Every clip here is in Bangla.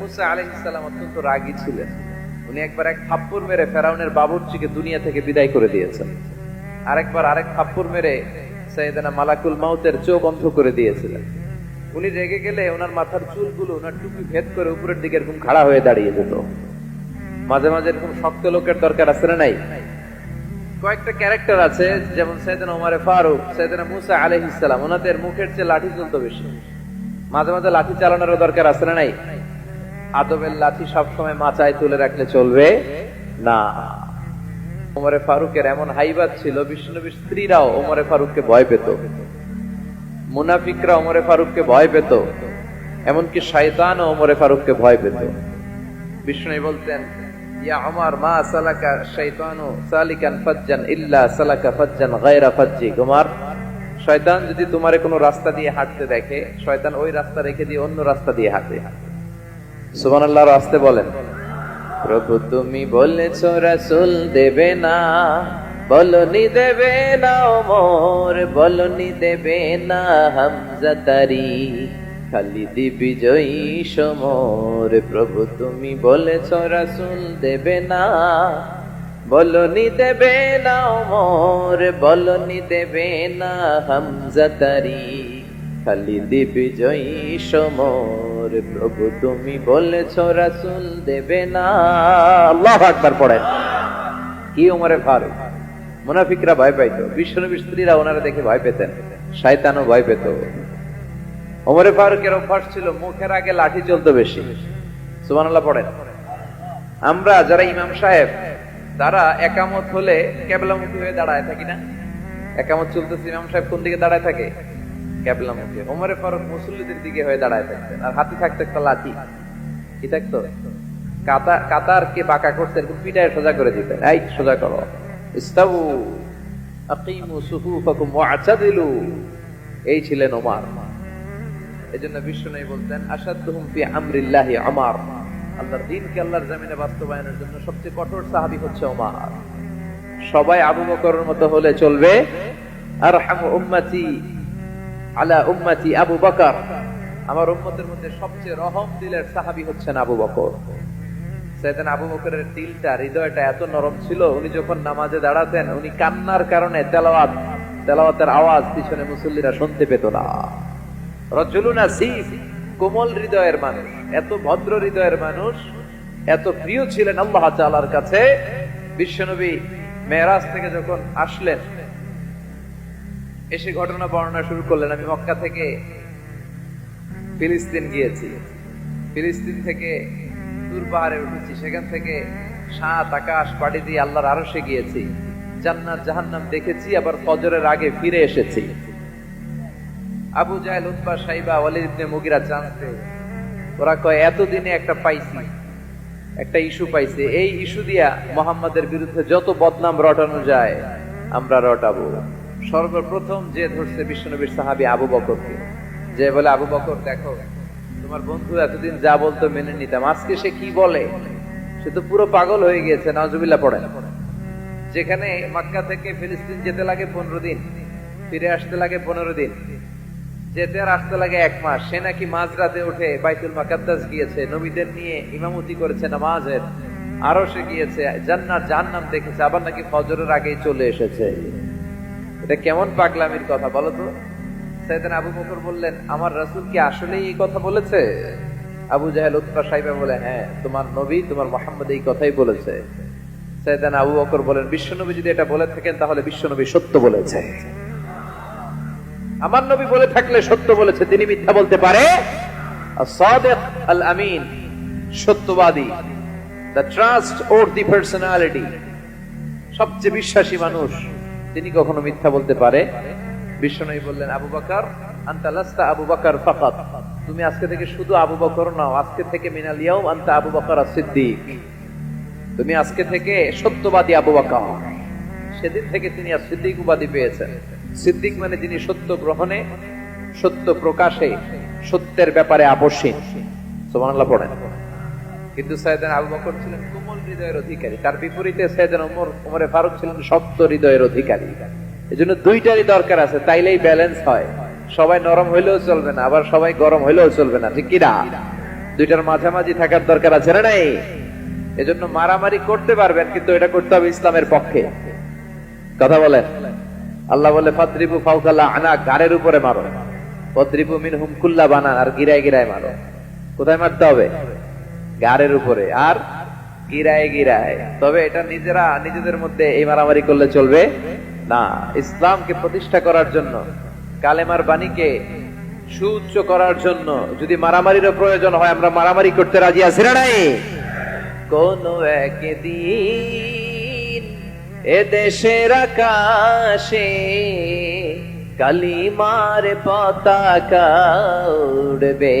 মুসা আলাইহিসসালাম অত্যন্ত রাগী ছিলেন। উনি একবার এক থাপ্পড় মেরে ফেরাউনের বাবুর্চিকে দুনিয়া থেকে বিদায় করে দিয়েছেন। আরেকবার আরেক থাপ্পড় মেরে মালাকুল মাউতের চোখ অন্ধ করে দিয়েছিলেন। উনি রেগে গেলে ওনার মাথার চুলগুলো ওনার টুপি ভেদ করে উপরের দিকে এরকম খাড়া হয়ে দাঁড়িয়ে যেত। মাঝে মাঝে এরকম শক্ত লোকের দরকার আছে না নাই? কয়েকটা ক্যারেক্টার আছে, যেমন সৈয়দনা উমারে ফারুক সৈয়দনা মুসা আলাইহিস সালাম। ওনাদের মুখের চেয়ে লাঠি চলতো বেশি। মাঝে মাঝে লাঠি চালানোরও দরকার আছে না নাই? আদবের লাঠি সবসময় মাচায় তুলে রাখলে চলবে? না। ওমরে ফারুকের এমন হাইবাদ ছিল বিষ্ণুনবীর স্ত্রীরাও ওমরে ফারুককে ভয় পেত। মুনাফিকরা ওমরে ফারুককে ভয় পেত। এমনকি শয়তান ওমরে ফারুককে ভয় পেত। বিষ্ণু বলতেন, ইয়া আমার মা সালাকা শাইতানু সালিকান ফাজ্জান ইল্লা সালাকা ফাজ্জান গায়রা ফাজ্জি। তোমার শয়তান যদি তোমারে কোনো রাস্তা দিয়ে হাঁটতে দেখে, শয়তান ওই রাস্তা রেখে দিয়ে অন্য রাস্তা দিয়ে হাঁটে। সুবহানাল্লাহর আসতে বলেন। প্রভু তুমি বলেছ, রাসূল দেবে না, বলনি দেবে না, ওমর বলনি দেবে না, হামজা তারি, খালিদি বিজয়ী সমর। প্রভু তুমি বলেছ, রাসূল দেবে না, বলনি দেবে না, ওমর বলনি দেবে না, হামজা তারি, খালিদি বিজয়ী সমর। প্রভু তুমি বলেছ রাসূল দেবে না। আল্লাহ আকবার পড়েন। কি ওমরে ফারুক মুনাফিকরা ভয় পাইতো। বিশ্বনবীর স্ত্রীরা ওনারা দেখে ভয় পেতেন। শয়তানও ভয় পেত। ওমরে ফারুকের অভ্যাস ছিল, মুখের আগে লাঠি চলতো বেশি। সুবহানাল্লাহ পড়েন। আমরা যারা ইমাম সাহেব, তারা একামত হলে কেবলামুখী হয়ে দাঁড়ায় থাকি না? একামত চলতেছে ইমাম সাহেব কোন দিকে দাঁড়ায় থাকে? ওমরে ফারুক মুসল্লিদের দিকে হয়ে দাঁড়ায় থাকতেন। আর হাতি থাকতো একটা লাঠি। কি থাকতো? বাঁকা পিটায় সোজা করে দিতেন। এই, সোজা করো। ইস্তাউ আকিমু এই ছিলেন ওমর। এজন্য বিষ্ণু বলতেন আসাদুহুম ফি আমরিল্লাহি ওমর। আল্লাহর দিনকে আল্লাহর জমিনে বাস্তবায়নের জন্য সবচেয়ে কঠোর সাহাবী হচ্ছে ওমর। সবাই আবু বকরের মতো হলে চলবে। আরহামু উম্মতি। আলা উম্মতি আবু বকর। আমার উম্মতের মধ্যে সবচেয়ে রহম দিলের সাহাবী হচ্ছেন আবু বকর। সেদিন আবু বকরের দিলটা হৃদয়টা এত নরম ছিল, উনি যখন নামাজে দাঁড়াতেন, উনি কান্নার কারণে তেলাওয়াত, তেলাওয়াতের আওয়াজ পিছনে মুসল্লিরা শুনতে পেত না। রজুলুনা সিফ, কোমল হৃদয়ের মানুষ, এত ভদ্র হৃদয়ের মানুষ, এত প্রিয় ছিলেন আল্লাহ তাআলার কাছে। বিশ্বনবী মেরাজ থেকে যখন আসলেন এসে ঘটনা বর্ণনা শুরু করলেন। আমি মক্কা থেকে ফিলিস্তিন গিয়েছি। ফিলিস্তিন থেকে দূর পাহাড়ে উঠেছি। সেখান থেকে সাত আকাশ পাড়ি দিয়ে আল্লাহর আরশে গিয়েছি। জান্নাত, জাহান্নাম দেখেছি, আবার ফজরের আগে ফিরে এসেছি। আবু জাহেল উৎপা সাইবা, ওয়ালিদ মুগিরা জানতে, ওরা কয়, এতদিনে একটা পাইছি, একটা ইস্যু পাইছে। এই ইস্যু দিয়া মোহাম্মদের বিরুদ্ধে যত বদনাম রটানো যায়, আমরা রটাবো। সর্বপ্রথম যে ধরছে বিশ্বনবীর সাহাবী আবু বকরকে। যে বলে, আবু বকর, দেখো, তোমার বন্ধু এতদিন যা বলতো মেনে নিতাম। আজকে সে কি বলে? সে তো পুরো পাগল হয়ে গিয়েছে নাজুবিল্লাহ পড়ে। যেখানে মক্কা থেকে ফিলিস্তিন যেতে লাগে পনেরো দিন, ফিরে আসতে লাগে পনেরো দিন। যেতে আর আসতে লাগে এক মাস। সে নাকি মাঝরাতে উঠে বাইতুল মাকাদ্দাস গিয়েছে, নবীদের নিয়ে ইমামতি করেছে, নামাজের আরও সে গিয়েছে, জান্নাত জাহান্নাম দেখেছে, আবার নাকি ফজরের আগেই চলে এসেছে। এটা কেমন পাগলামির কথা বলো তো? সাইদান আবু বকর বললেন, আমার রাসূল কি আসলে এই কথা বলেছে? আবু জাহেল উৎপা সাহেবা বলে হ্যাঁ তোমার নবী, তোমার মোহাম্মদ এই কথাই বলেছে। সাইদান আবু বকর বলেন বিশ্বনবী যদি এটা বলে থাকেন, তাহলে বিশ্বনবী সত্য বলেছে। আমার নবী বলে থাকলে সত্য বলেছে, তিনি মিথ্যা বলতে পারে? আল আমিন সত্যবাদী the trust or the personality সবচেয়ে বিশ্বাসী মানুষ। তিনি কখনো মিথ্যা বলতে পারে? বিশ্বনবী বললেন, আবু বকর, আনতা লাস্তা আবু বকর ফাকাত। তুমি আজকে থেকে শুধু আবু বকর নাও, আজকে থেকে মিনাল ইয়াউম আনতা আবু বকর as-সিদ্দিক তুমি আজকে থেকে সত্যবাদী আবু বকর। সেদিন থেকে তিনি আর সিদ্দিক উপাধি পেয়েছেন। সিদ্দিক মানে যিনি সত্য গ্রহণে, সত্য প্রকাশে, সত্যের ব্যাপারে আপসীন সুবহানাল্লাহ পড়েন। কিন্তু সৈয়দান আবু বকর ছিলেন কোমল হৃদয়ের অধিকারী। তার বিপরীতে সৈয়দান ওমর ওমরে ফারুক ছিলেন শক্ত হৃদয়ের অধিকারী। এজন্য দুইটারই দরকার আছে, তাইলেই ব্যালেন্স হয়। সবাই নরম হইলেও চলবে না, আবার সবাই গরম হইলেও চলবে না, ঠিক কিনা দুইটার মাঝামাঝি থাকার দরকার আছে না নাই? এজন্য মারামারি করতে পারবেন, কিন্তু এটা করতে হবে ইসলামের পক্ষে। কথা বলেন। আল্লাহ বলে, ফাদ্রিবু ফাউকাল্লা আনা গাড়ের উপরে মারো। ফদ্রিবু মিন হুমকুল্লা বানান আর গিরায় গিরায় মারো। কোথায় মারতে হবে? গাড়ের উপরে। আর গিরায় গিরায়। তবে এটা নিজেরা নিজেদের মধ্যে এই মারামারি করলে চলবে না। ইসলামকে প্রতিষ্ঠা করার জন্য, কালেমার বাণীকে সুউচ্চ করার জন্য যদি মারামারিরও প্রয়োজন হয়, আমরা মারামারি করতে রাজি আছি কোন একদিন এ দেশের আকাশে কালিমার পতাকা উড়বে।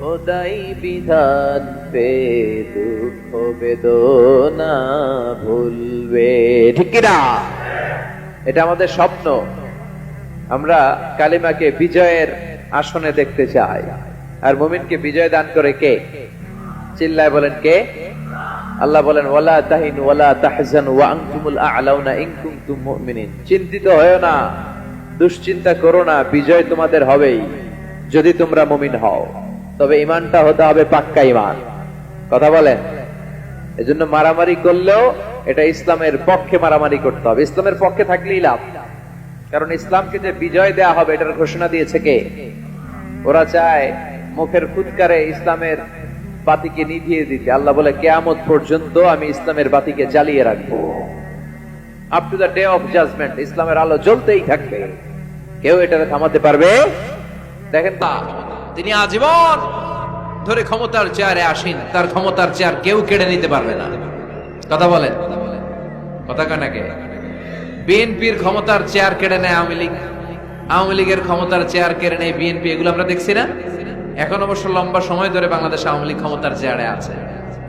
খোদাই বিধান পে দুঃখ বেদনা ভুলবে। ঠিক না এটা আমাদের স্বপ্ন। আমরা কালিমাকে বিজয়ের আসনে দেখতে চাই। আর মুমিনকে বিজয় দান করে কে? চিল্লায় বলেন কে? আল্লাহ বলেন, ওয়ালা তাহিন, ওয়ালা তাহজান, ওয়া আনতুমুল আ'লাউনা ইন কুনতুম মুমিনিন। চিন্তিত হয়ো না, দুশ্চিন্তা করো না, বিজয় তোমাদের হবেই, যদি তোমরা মুমিন হও। তবে ইমানটা হতে হবে পাক্কা ইমান কথা বলেন? এজন্য মারামারি করলেও এটা ইসলামের পক্ষে মারামারি করতে হবে। ইসলামের পক্ষে থাকলেই লাভ। কারণ ইসলামকে যে বিজয় দেয়া হবে, এটার ঘোষণা দিয়েছে কে? ওরা চায় মুখের ফুৎকারে ইসলামের বাতিকে নিভিয়ে দিতে। আল্লাহ বলে, কেয়ামত পর্যন্ত আমি ইসলামের বাতিকে জ্বালিয়ে রাখব। Up to the day of judgement ইসলামের আলো জ্বলতেই থাকবে। কেউ এটাকে থামাতে পারবে? দেখেন তা। তিনি আজীবন ধরে ক্ষমতার চেয়ারে আসেন। তার ক্ষমতার চেয়ার কেউ কেড়ে নিতে পারবে না। কথা বলেন। কথা কানাকে বিএনপির ক্ষমতার চেয়ার কেড়ে নেয় আওয়ামী লীগ। আওয়ামী লীগের ক্ষমতার চেয়ার কেড়ে নেয় বিএনপি। এগুলো আমরা দেখছি না? এখন অবশ্য লম্বা সময় ধরে বাংলাদেশ আওয়ামী লীগ ক্ষমতার চেয়ারে আছে।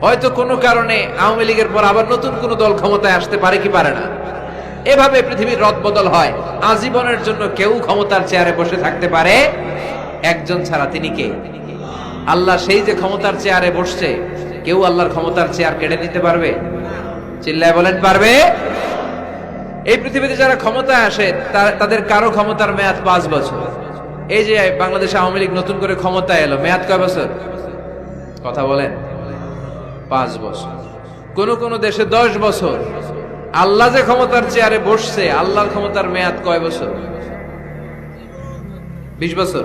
হয়তো কোনো কারণে আওয়ামী লীগের পর আবার নতুন কোন দল ক্ষমতায় আসতে পারে কি পারে না। এভাবে পৃথিবীর রদ বদল হয়। আজীবনের জন্য কেউ ক্ষমতার চেয়ারে বসে থাকতে পারে একজন ছাড়া তিনি কে? আল্লাহ সেই যে ক্ষমতার চেয়ারে বসছে, কেউ আল্লাহর ক্ষমতার চেয়ার কেড়ে নিতে পারবে? চিল্লায় বলেন, পারবে? এই পৃথিবীতে যারা ক্ষমতায় আসে তাদের কারও ক্ষমতার মেয়াদ পাঁচ বছর। এই যে বাংলাদেশ আওয়ামী লীগ নতুন করে ক্ষমতায় এলো, মেয়াদ কয় বছর? কথা বলেন, পাঁচ বছর। কোন কোন দেশে দশ বছর। আল্লাহ যে ক্ষমতার চেয়ারে বসছে, আল্লাহর ক্ষমতার মেয়াদ কয় বছর? বিশ বছর।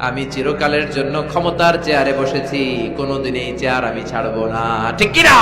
আমি চিরকালের জন্য ক্ষমতার চেয়ারে বসেছি। কোনোদিন এই চেয়ার আমি ছাড়বো না। ঠিক কিনা?